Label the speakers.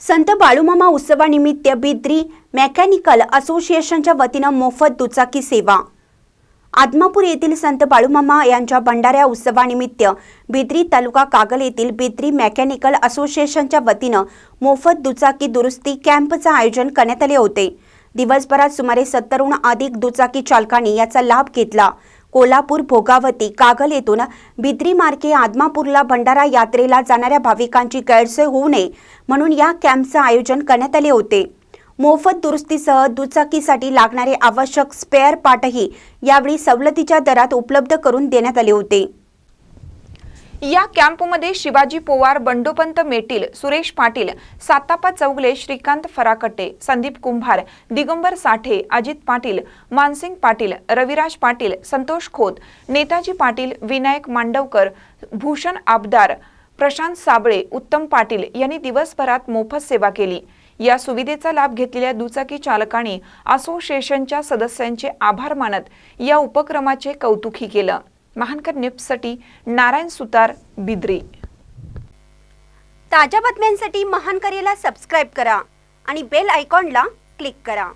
Speaker 1: संत बाळूमामा उत्सवानिमित्त बिद्री मेकॅनिकल असोसिएशनच्या वतीनं मोफत दुचाकी सेवा. आदमापूर येथील संत बाळूमामा यांच्या भंडाऱ्या उत्सवानिमित्त बिद्री तालुका कागल येथील बिद्री मेकॅनिकल असोसिएशनच्या वतीनं मोफत दुचाकी दुरुस्ती कॅम्पचं आयोजन करण्यात आले होते. दिवसभरात सुमारे सत्तरहून अधिक दुचाकी चालकांनी याचा लाभ घेतला. कोल्हापूर भोगावती कागल येथून बिद्री मार्गे आदमापूरला भंडारा यात्रेला जाणाऱ्या भाविकांची गैरसोय होऊ नये म्हणून या कॅम्पचं आयोजन करण्यात आले होते. मोफत दुरुस्तीसह दुचाकीसाठी लागणारे आवश्यक स्पेअर पार्टही यावेळी सवलतीच्या दरात उपलब्ध करून देण्यात आले होते.
Speaker 2: या कॅम्पमध्ये शिवाजी पोवार बंडोपंत मेटील सुरेश पाटील सातापा चौगले श्रीकांत फराकटे संदीप कुंभार दिगंबर साठे अजित पाटील मानसिंग पाटील रविराज पाटील संतोष खोत नेताजी पाटील विनायक मांडवकर भूषण आबदार प्रशांत साबळे उत्तम पाटील यांनी दिवसभरात मोफत सेवा केली. या सुविधेचा लाभ घेतलेल्या दुचाकी चालकांनी असोसिएशनच्या सदस्यांचे आभार मानत या उपक्रमाचे कौतुकही केलं. महानकर न्यूजसाठी नारायण सुतार बिद्री.
Speaker 1: ताज्या बातम्यांसाठी महानकरीला सबस्क्राईब करा आणि बेल आयकॉनला क्लिक करा.